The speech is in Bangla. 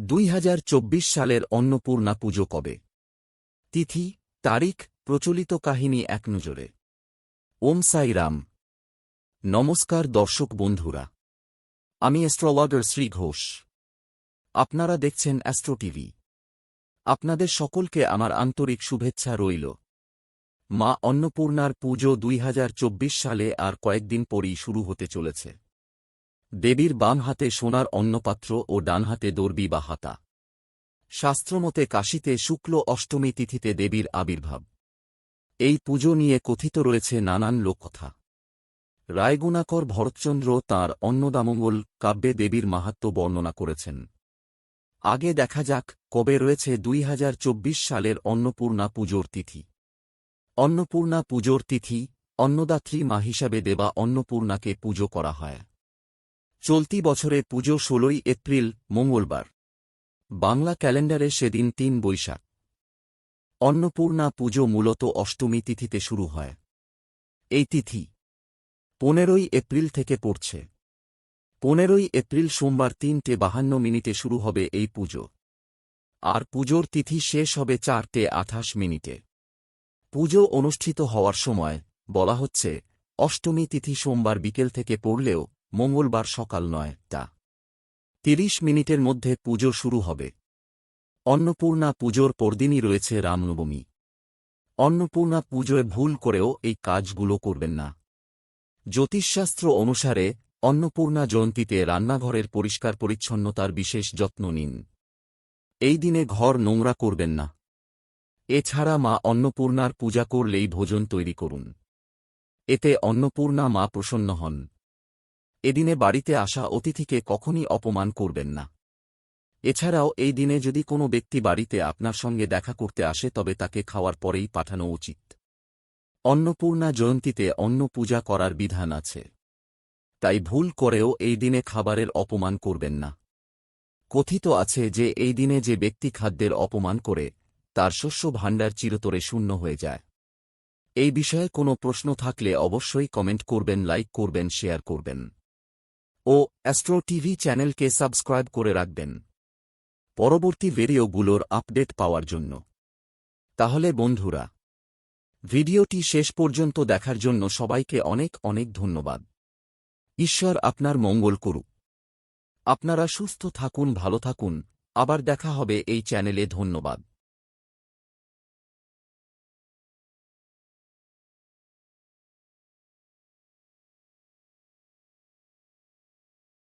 দুই হাজার চব্বিশ সালের অন্নপূর্ণা পুজো কবে? তিথি, তারিখ, প্রচলিত কাহিনী এক নজরে। ওম সাই রাম। নমস্কার দর্শক বন্ধুরা। আমি অ্যাস্ট্রোলগার শ্রী ঘোষ। আপনারা দেখছেন অ্যাস্ট্রো টিভি। আপনাদের সকলকে আমার আন্তরিক শুভেচ্ছা রইল। মা অন্নপূর্ণার পুজো দুই হাজার চব্বিশ সালে আর কয়েকদিন পরই শুরু হতে চলেছে। দেবীর বাম হাতে সোনার অন্নপাত্র ও ডান হাতে দর্বি বা হাতা। শাস্ত্রমতে কাশীতে শুক্ল অষ্টমী তিথিতে দেবীর আবির্ভাব। এই পুজো নিয়ে কথিত রয়েছে নানান লোককথা। রায়গুণাকর ভরতচন্দ্র তাঁর অন্নদামঙ্গল কাব্যে দেবীর মাহাত্ম্য বর্ণনা করেছেন। আগে দেখা যাক কবে রয়েছে দুই হাজার চব্বিশ সালের অন্নপূর্ণা পুজোর তিথি। অন্নপূর্ণা পুজোর তিথি অন্নদাত্রী মা হিসাবে দেবা অন্নপূর্ণাকে পুজো করা হয়। চলতি বছরে পুজো ষোলোই এপ্রিল, মঙ্গলবার। বাংলা ক্যালেন্ডারে সেদিন তিন বৈশাখ। অন্নপূর্ণা পুজো মূলত অষ্টমী তিথিতে শুরু হয়। এই তিথি পনেরোই এপ্রিল থেকে পড়ছে। পনেরোই এপ্রিল সোমবার তিনটে বাহান্ন মিনিটে শুরু হবে এই পুজো। আর পুজোর তিথি শেষ হবে চারটে আঠাশ মিনিটে। পুজো অনুষ্ঠিত হওয়ার সময় বলা হচ্ছে, অষ্টমী তিথি সোমবার বিকেল থেকে পড়লেও মঙ্গলবার সকাল নয় তা তিরিশ মিনিটের মধ্যে পুজো শুরু হবে। অন্নপূর্ণা পুজোর পরদিনই রয়েছে রামনবমী। অন্নপূর্ণা পুজোয় ভুল করেও এই কাজগুলো করবেন না। জ্যোতিষশাস্ত্র অনুসারে অন্নপূর্ণা জয়ন্তীতে রান্নাঘরের পরিষ্কার পরিচ্ছন্নতার বিশেষ যত্ন নিন। এই দিনে ঘর নোংরা করবেন না। এছাড়া মা অন্নপূর্ণার পূজা করলেই ভোজন তৈরি করুন। এতে অন্নপূর্ণা মা প্রসন্ন হন। এদিনে বাড়িতে আসা অতিথিকে কখনই অপমান করবেন না। এছাড়াও, এই দিনে যদি কোনো ব্যক্তি বাড়িতে আপনার সঙ্গে দেখা করতে আসে, তবে তাকে খাওয়ার পরেই পাঠানো উচিত। অন্নপূর্ণা জয়ন্তীতে অন্ন পূজা করার বিধান আছে। তাই ভুল করেও এই দিনে খাবারের অপমান করবেন না। কথিত আছে যে, এই দিনে যে ব্যক্তি খাদ্যের অপমান করে, তার শস্য ভাণ্ডার চিরতরে শূন্য হয়ে যায়। এই বিষয়ে কোনো প্রশ্ন থাকলে অবশ্যই কমেন্ট করবেন, লাইক করবেন, শেয়ার করবেন। ও অ্যাস্ট্রো টিভি চ্যানেলকে সাবস্ক্রাইব করে রাখবেন। পরবর্তী ভিডিওগুলোর আপডেট পাওয়ার জন্য। তাহলে বন্ধুরা, ভিডিওটি শেষ পর্যন্ত দেখার জন্য সবাইকে অনেক অনেক ধন্যবাদ। ঈশ্বর আপনার মঙ্গল করুক। আপনারা সুস্থ থাকুন, ভালো থাকুন। আবার দেখা হবে এই চ্যানেলে, ধন্যবাদ।